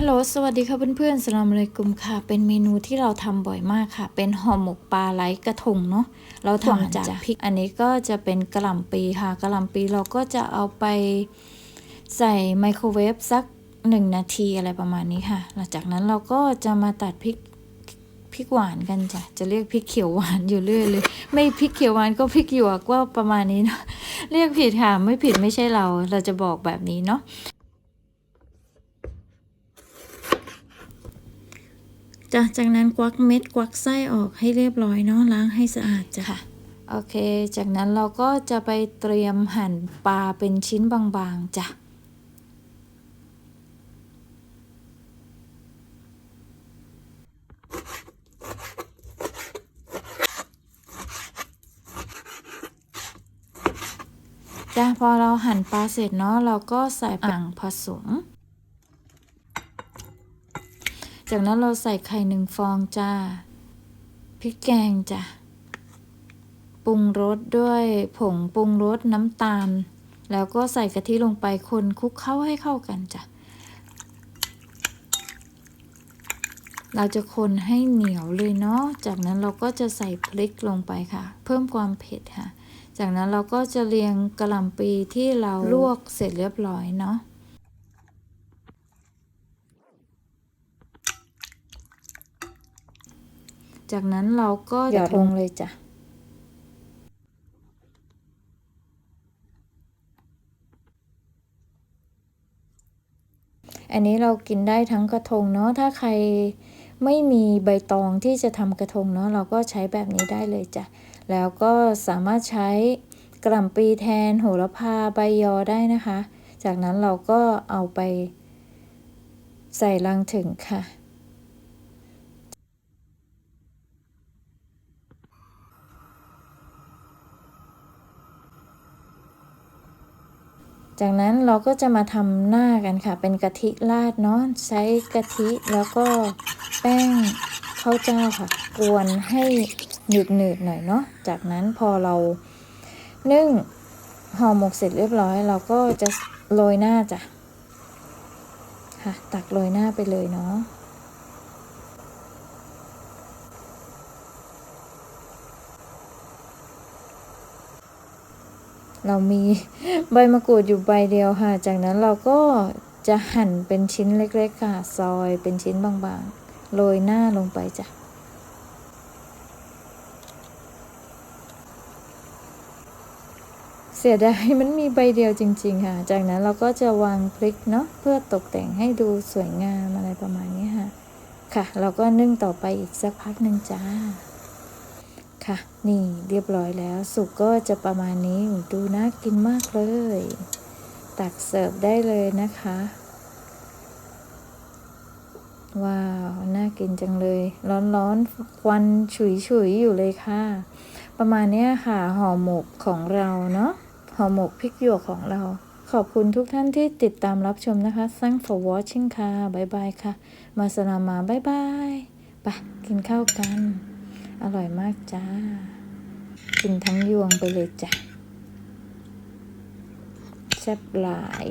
ฮัลโหล สวัสดีค่ะเพื่อนๆสลามเลยกุมค่ะ เป็นเมนูที่เราทำบ่อยมากค่ะ เป็นห่อหมกปลาไร้กระทงเนาะ เราทำจากพริก อันนี้ก็จะเป็นกระหล่ำปีค่ะ กระหล่ำปีเราก็จะเอาไปใส่ไมโครเวฟสักหนึ่งนาทีอะไรประมาณนี้ค่ะ หลังจากนั้นเราก็จะมาตัดพริกพริกหวานกันจ้ะ จะเรียกพริกเขียวหวานอยู่เรื่อยเลย ไม่พริกเขียวหวานก็พริกหยวกว่าประมาณนี้เนาะ เรียกผิดค่ะ ไม่ผิดไม่ใช่เรา เราจะบอกแบบนี้เนาะ จ้ะจากนั้นควักเม็ดควักไส้ออกให้เรียบร้อยเนาะล้างให้สะอาดจ้ะค่ะโอเค จากนั้นเราก็จะไปเตรียมหั่นปลาเป็นชิ้นบางๆจ้ะจ้ะพอเราหั่นปลาเสร็จเนาะเราก็ใส่อ่างผสม จากนั้นเราใส่ไข่หนึ่งฟองจ้า พริกแกงจ้ะ ปรุงรสด้วยผงปรุงรสน้ำตาล แล้วก็ใส่กะทิลงไปคนคลุกเข้าให้เข้ากันจ้ะ เราจะคนให้เหนียวเลยเนาะ จากนั้นเราก็จะใส่พริกลงไปค่ะ เพิ่มความเผ็ดค่ะ จากนั้นเราก็จะเรียงกระหล่ำปีที่เราลวกเสร็จเรียบร้อยเนาะ จากนั้นเราก็หยอดลงเลยจ้ะอันนี้เรากินได้ทั้งกระทงเนาะถ้าใครไม่มีใบตองที่จะทำกระทงเนาะเราก็ใช้แบบนี้ได้เลยจ้ะแล้วก็สามารถใช้กระหล่ำปีแทนโหระพาใบยอได้นะคะ จากนั้นเราก็เอาไปใส่ลังถึงค่ะ จากนั้นเราก็จะมาทำหน้ากันค่ะ เป็นกะทิราดเนาะใช้กะทิแล้วก็แป้งข้าวเจ้าค่ะ กวนให้หนืดหนืดหน่อยเนาะจากนั้นพอเรานึ่งห่อหมกเสร็จเรียบร้อย เราก็จะโรยหน้าจ้ะค่ะ ตักโรยหน้าไปเลยเนาะ เรามีใบมะกรูดอยู่ใบเดียวค่ะ จากนั้นเราก็จะหั่นเป็นชิ้นเล็กๆค่ะ ซอยเป็นชิ้นบางๆ โรยหน้าลงไปจ้ะเสียดายมันมีใบเดียวจริง ๆ ค่ะ จากนั้นเราก็จะวางพริกเนาะเพื่อตกแต่งให้ดูสวยงามอะไรประมาณนี้ค่ะ ค่ะ เราก็นึ่งต่อไปอีกสักพักหนึ่งจ้า ค่ะ นี่เรียบร้อยแล้ว สุกก็จะประมาณนี้ดูน่ากินมากเลย ตักเสิร์ฟได้เลยนะคะ ว้าว น่ากินจังเลย ร้อนๆ ควันฉุยๆ อยู่เลยค่ะ ประมาณเนี้ยค่ะห่อหมกของเราเนาะห่อหมกพริกหยวกของเรา ขอบคุณทุกท่านที่ติดตามรับชมนะคะ Thanks for watching ค่ะ บ๊ายบายค่ะ มาสลามาบ๊ายบายไปกินข้าวกัน อร่อยมากจ้า กินทั้งยวงไปเลยจ้ะแซ่บหลาย